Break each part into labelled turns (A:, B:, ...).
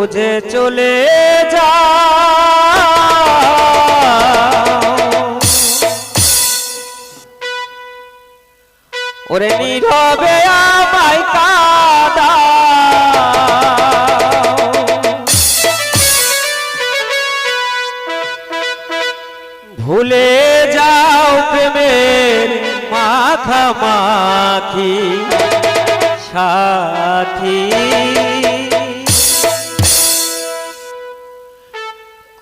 A: বুঝে চলে যা ওরে নীরবে আমায় কাদা। ভুলে যাও প্রেমের মাখামাখি সাথী।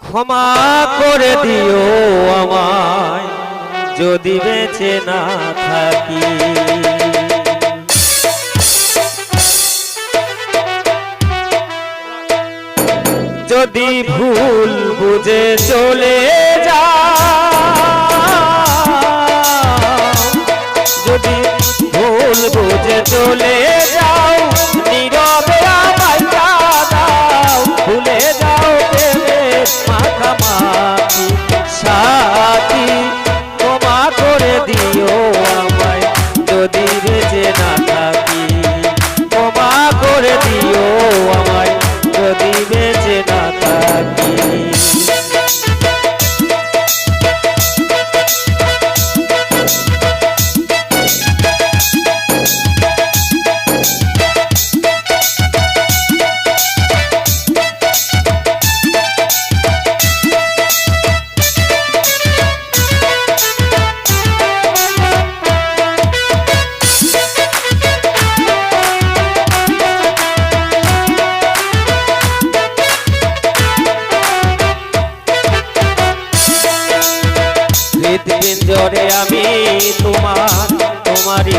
A: ক্ষমা করে দিও আমায় যদি বেঁচে না থাকি। যদি ভুল বুঝে চলে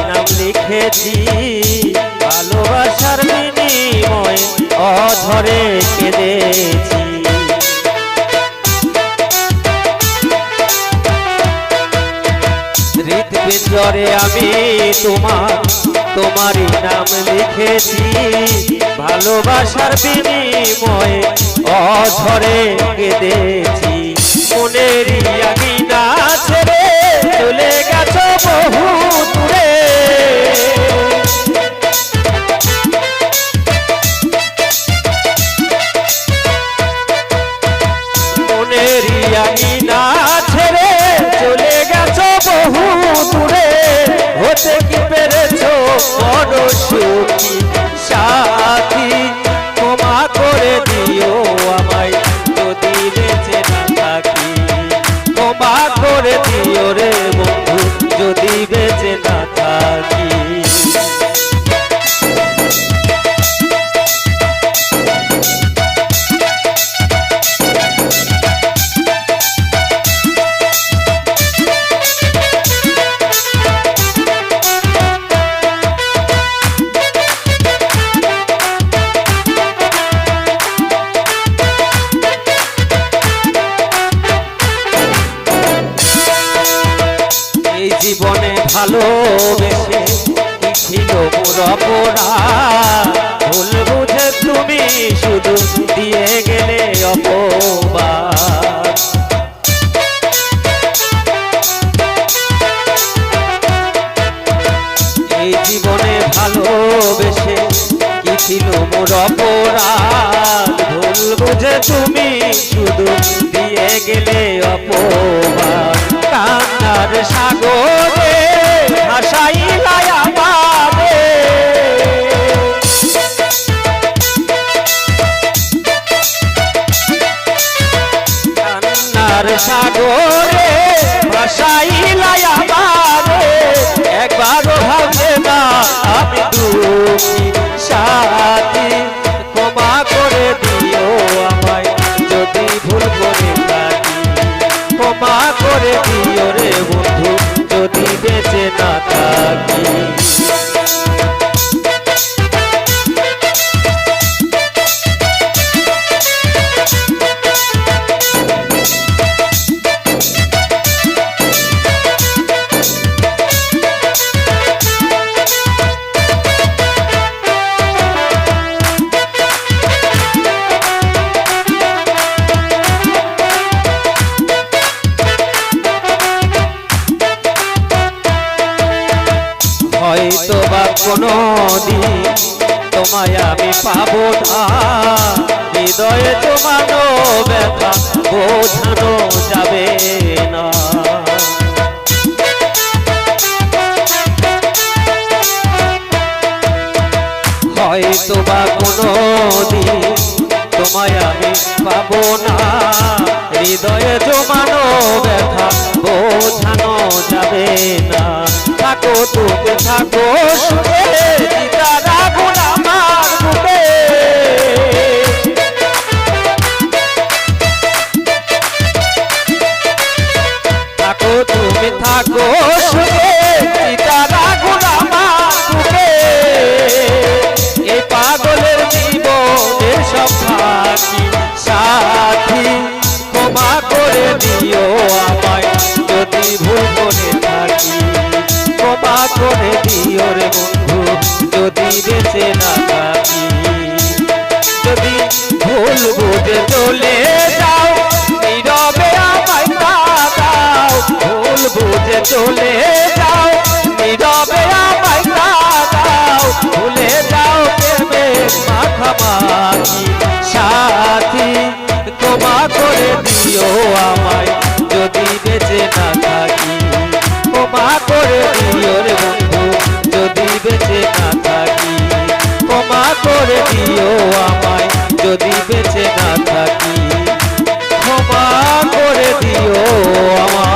A: নাম লিখেছি, ভালোবাসার বিনিময়ে অঝরে কেঁদেছি। হৃদপিঞ্জরে আমি তোমার, তোমারই নাম লিখেছি, ভালোবাসার বিনিময়ে অঝরে কেঁদেছি। জীবনে ভালোবেসে ছিল ভুল বুঝে তুমি শুধু দিয়ে গেলে অপবাদ। এই জীবনে ভালোবেসে কি ছিল মোর ভুল বুঝে তুমি শুধু দিয়ে গেলে অপবাদ। কান্নার সাগরে ভাসাইলাই আমারে কান্নার সাগরে ভাসাইলাই আমারে একবারও ভাবে না আমি দুঃখী। থাকি কোনো দিন তোমায় আমি পাবো না। হৃদয়ে জমানো ব্যথা বোঝানো যাবে না। হয়তো বা কোনো দিন তোমায় আমি পাবো না। হৃদয়ে জমানো ব্যথা বোঝানো যাবে না। থাকো, তুমি থাকো যদি বেঁচে না থাকি, যদি ভুল বুঝে চলে যাও, নীরবে আমায় দাও ভুল বুঝে চলে যাও, নীরবে আমায় দাও ভুলে যাও প্রেমে মাখামাখি সাথী তোমা করে দিও আমায়। যদি বেঁচে না থাকি ক্ষমা করে দিও আমার